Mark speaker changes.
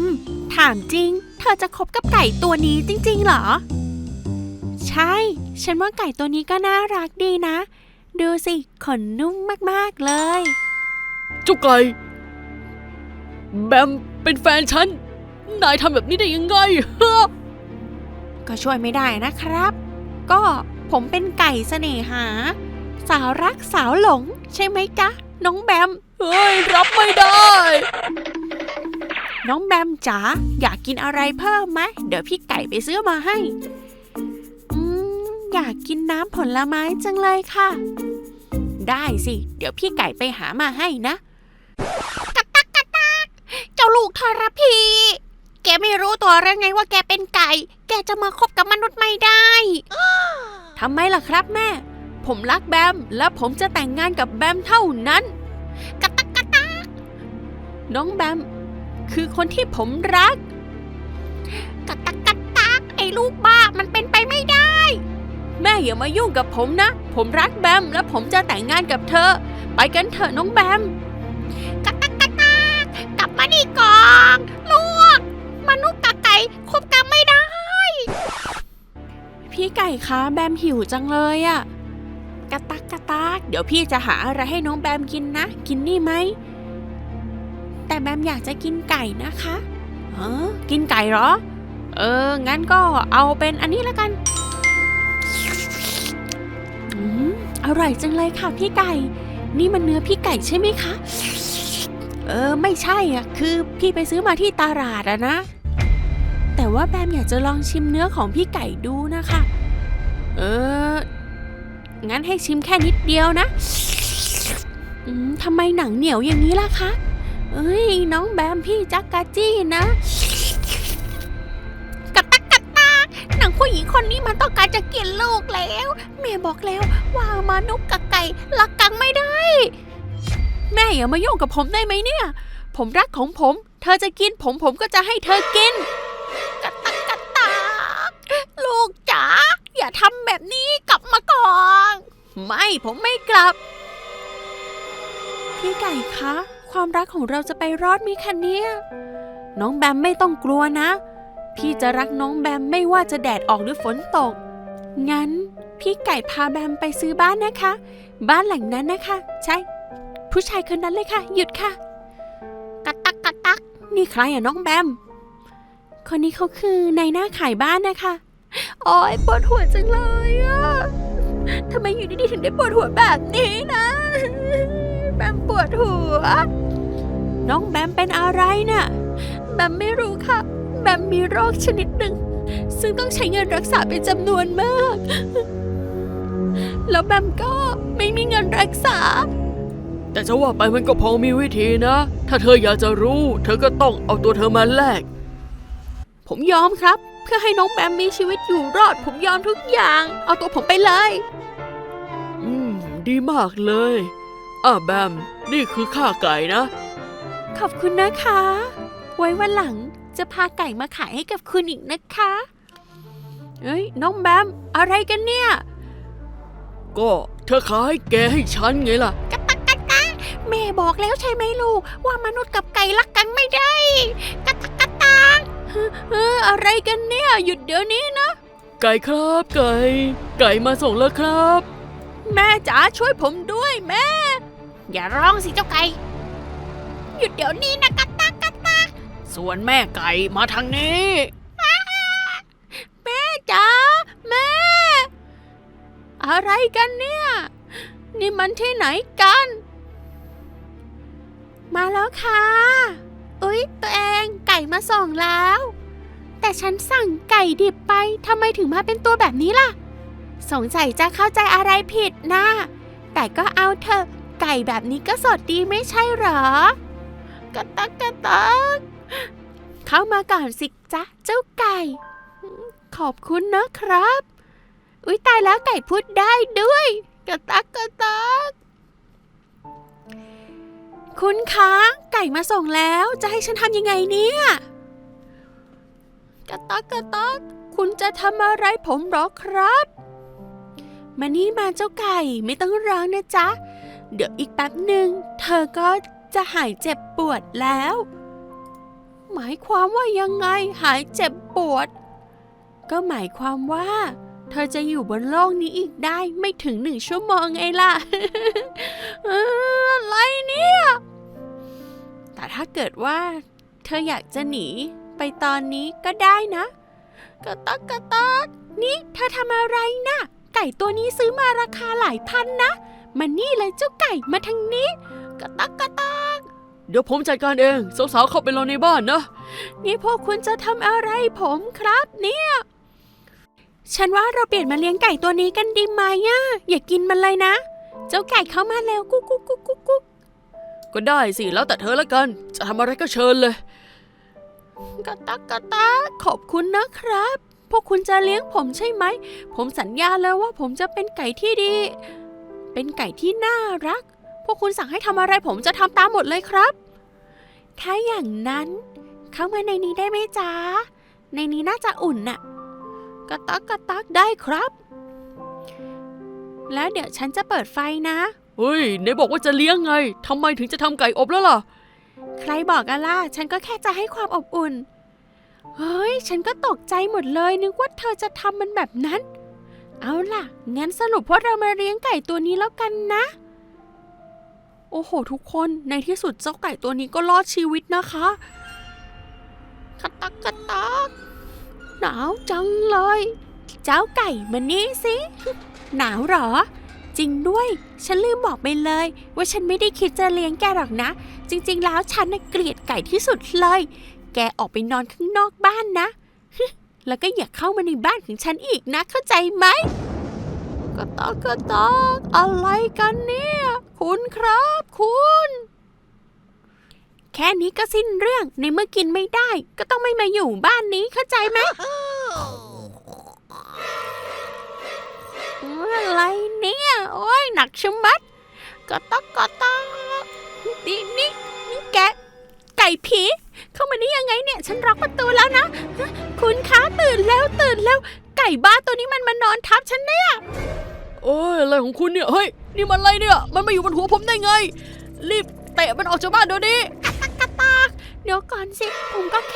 Speaker 1: ม ถามจริง เธอจะคบกับไก่ตัวนี้จริง ๆ เหรอ ใช่ ฉันว่าไก่ตัวนี้ก็น่ารักดีนะ ดูสิ ขนนุ่มมากๆเลย
Speaker 2: เจ้าไก่แบมเป็นแฟนฉัน นายทำแบบนี้ได้ยังไงฮะ
Speaker 1: ก็ช่วยไม่ได้นะครับ ก็ผมเป็นไก่เสน่หา สาวรักสาวหลง ใช่ไหมจ๊ะ น้องแบม
Speaker 2: เฮ้ย รับไม่ได้
Speaker 1: น้องแบมจ๋าอยากกินอะไรเพิ่มไหมเดี๋ยวพี่ไก่ไปซื้อมาให้อืมอยากกินน้ำผลไม้จังเลยค่ะ ได้สิ เดี๋ยวพี่ไก่ไปหามาให้นะกักตักกักตักเจ้าลูกทรพี แกไม่รู้ตัวหรือไงว่าแกเป็นไก่ แกจะมาคบกับมนุษย์ไม่ได้ทำไมล่ะครับแม่ ผมรักแบม และผมจะแต่งงานกับแบมเท่านั้น กักตักกักตักน้องแบม คือคนที่ผมรัก กักตักกักตักไอ้ลูกบ้ามันเป็นไปไม่ได้ แม่อย่ามายุ่งกับผมนะ ผมรักแบมและผมจะแต่งงานกับเธอ ไปกันเถอะน้องแบม กักตักกักตักกลับมานี่ก่อนลูกมนุษย์กับไก่คบกันไม่ได้ พี่ไก่คะแบมหิวจังเลยอะกระตักกระตักเดี๋ยวพี่จะหาอะไรให้น้องแบมกินนะ กินนี่ไหม แต่แบมอยากจะกินไก่นะคะเออกินไก่เหรอ เออ งั้นก็เอาเป็นอันนี้แล้วกันอืมอร่อยจังเลยค่ะพี่ไก่ นี่มันเนื้อพี่ไก่ใช่ไหมคะ เออ ไม่ใช่อะ คือพี่ไปซื้อมาที่ตลาดอะนะ แต่ว่าแบมอยากจะลองชิมเนื้อของพี่ไก่ดูนะคะ เออ งั้นให้ชิมแค่นิดเดียวนะ อืมทำไมหนังเหนียวอย่างนี้ล่ะคะ เอ้ยน้องแบมพี่จักกะจี้นะกัตักกัดตากหนังผู้หญิงคนนี้มันต้องการจะกินลูกแล้วแม่บอกแล้วว่ามนุษย์กับไก่รักกันไม่ได้ แม่อย่ามายุ่งกับผมได้ไหมเนี่ย ผมรักของผม เธอจะกินผมผมก็จะให้เธอกินกัตักกัดตากลูกจ๋าอย่าทำแบบนี้กลับมาก่อนไม่ผมไม่กลับ พี่ไก่คะ ความรักของเราจะไปรอดไหมคะเนี่ยน้องแบมไม่ต้องกลัวนะ พี่จะรักน้องแบมไม่ว่าจะแดดออกหรือฝนตก งั้นพี่ไก่พาแบมไปซื้อบ้านนะคะ บ้านหลังนั้นนะคะ ใช่ ผู้ชายคนนั้นเลยค่ะ หยุดค่ะกักตักกักตัก นี่ใครอะน้องแบม คนนี้เขาคือนายหน้าขายบ้านนะคะโอ้ยปวดหัวจังเลยอะทำไมอยู่ดีๆถึงได้ปวดหัวแบบนี้นะ แบมปวดหัว น้องแบมเป็นอะไรน่ะแบมไม่รู้ค่ะ แบมมีโรคชนิดหนึ่ง ซึ่งต้องใช้เงินรักษาเป็นจำนวนมาก แล้วแบมก็ไม่มีเงินรักษา
Speaker 2: แต่จะว่าไปมันก็พอมีวิธีนะ ถ้าเธออยากจะรู้ เธอก็ต้องเอาตัวเธอมาแลก
Speaker 1: ผมยอมครับ เพื่อให้น้องแบมมีชีวิตอยู่รอด ผมยอมทุกอย่าง เอาตัวผมไปเลย
Speaker 2: อืม ดีมากเลย อะแบม นี่คือข้าไก่นะ
Speaker 1: ขอบคุณนะคะ ไว้วันหลังจะพาไก่มาขายให้กับคุณอีกนะคะ เอ้ยน้องแบมอะไรกันเนี่ย
Speaker 2: ก็เธอขายแกให้ฉันไงล่ะ
Speaker 1: กะตักกะตาแม่บอกแล้วใช่ไหมลูก ว่ามนุษย์กับไก่รักกันไม่ได้ กะตักกะตาเฮ้อเฮ้ออะไรกันเนี่ยหยุดเดี๋ยวนี้นะ
Speaker 2: ไก่ครับไก่ ไก่มาส่งแล้วครับ
Speaker 1: แม่จ๋าช่วยผมด้วยแม่ อย่าร้องสิเจ้าไก่ หยุดเดี๋ยวนี้นะกะตักกะตา
Speaker 2: ส่วนแม่ไก่มาทางนี้
Speaker 1: แม่จ๋าแม่ อะไรกันเนี่ย นี่มันที่ไหนกัน มาแล้วค่ะ อุ๊ย ตัวเองไก่มาส่งแล้ว แต่ฉันสั่งไก่ดิบไปทำไมถึงมาเป็นตัวแบบนี้ล่ะ สงสัยจะเข้าใจอะไรผิดนะ แต่ก็เอาเถอะไก่แบบนี้ก็สดดีไม่ใช่เหรอ กระตักกระตักเข้ามาก่อนสิจ๊ะเจ้าไก่ ขอบคุณนะครับ อุ๊ยตายแล้วไก่พูดได้ด้วย กระตักกระตัก คุณคะไก่มาส่งแล้วจะให้ฉันทำยังไงเนี่ย กระตักกระตัก คุณจะทำอะไรผมหรอครับ มานี่มาเจ้าไก่ไม่ต้องร้องนะจ๊ะเดี๋ยวอีกแป๊บหนึ่งเธอก็ จะหายเจ็บปวดแล้ว หมายความว่ายังไงหายเจ็บปวด ก็หมายความว่า เธอจะอยู่บนโลกนี้อีกได้ไม่ถึงหนึ่งชั่วโมงไงล่ะอะไรเนี่ย แต่ถ้าเกิดว่า เธออยากจะหนีไปตอนนี้ก็ได้นะกระตักกระตักนี่เธอทำอะไรนะ่ะไก่ตัวนี้ซื้อมาราคาหลายพันนะมานี่เลยเจ้าไก่มาทางนี้ กระตักกระตัก
Speaker 2: เดี๋ยวผมจัดการเองสาวๆเข้าไปรอในบ้านนะ
Speaker 1: นี่พวกคุณจะทำอะไรผมครับเนี่ย ฉันว่าเราเปลี่ยนมาเลี้ยงไก่ตัวนี้กันดีไหมอะอย่ากินมันเลยนะ เจ้าไก่เข้ามาแล้วกุ๊กกุ๊กกุ๊กกุ๊กกุ๊ก
Speaker 2: ก็ได้สิแล้วแต่เธอละกัน จะทำอะไรก็เชิญเลย
Speaker 1: กระตักกระตักขอบคุณนะครับ พวกคุณจะเลี้ยงผมใช่ไหม ผมสัญญาแล้วว่าผมจะเป็นไก่ที่ดี เป็นไก่ที่น่ารัก พวกคุณสั่งให้ทำอะไรผมจะทำตามหมดเลยครับ ถ้าอย่างนั้น เข้ามาในนี้ได้ไหมจ๊ะ ในนี้น่าจะอุ่นน่ะ กระตักกระตักได้ครับ แล้วเดี๋ยวฉันจะเปิดไฟนะ
Speaker 2: เฮ้ยไหนบอกว่าจะเลี้ยงไงทำไมถึงจะทำไก่อบแล้วล่ะ
Speaker 1: ใครบอกกันล่ะ ฉันก็แค่จะให้ความอบอุ่น เฮ้ย ฉันก็ตกใจหมดเลย นึกว่าเธอจะทำมันแบบนั้น เอาล่ะ งั้นสรุปว่าเรามาเลี้ยงไก่ตัวนี้แล้วกันนะ โอ้โห ทุกคนในที่สุดเจ้าไก่ตัวนี้ก็รอดชีวิตนะคะกระตักกระตักหนาวจังเลย เจ้าไก่มานี่สิ หนาวเหรอ จริงด้วย ฉันลืมบอกไปเลย ว่าฉันไม่ได้คิดจะเลี้ยงแกหรอกนะ จริง ๆ แล้วฉันน่ะเกลียดไก่ที่สุดเลย แกออกไปนอนข้างนอกบ้านนะ แล้วก็อย่าเข้ามาในบ้านของฉันอีกนะ เข้าใจไหมกระตอกกระตอกอะไรกันเนี่ย คุณครับคุณ แค่นี้ก็สิ้นเรื่องในเมื่อกินไม่ได้ ก็ต้องไม่มาอยู่บ้านนี้เข้าใจไหมอะไรเนี่ย โอ้ยหนักชะมัดกระตอกกระตอกนี่นี่นี่แกไก่ผีเข้ามาได้ยังไงเนี่ย ฉันล็อกประตูแล้วนะ คุณคะตื่นแล้วตื่นแล้ว ไก่บ้าตัวนี้มันมานอนทับฉันเนี่ย
Speaker 2: โอ้ยอะไรของคุณเนี่ย เฮ้ย นี่มันอะไรเนี่ย มันมาอยู่บนหัวผมได้ไง รีบเตะมันออกจากบ้านเดี๋ยวนี้
Speaker 1: เดี๋ยวก่อนสิ ผมก็แค่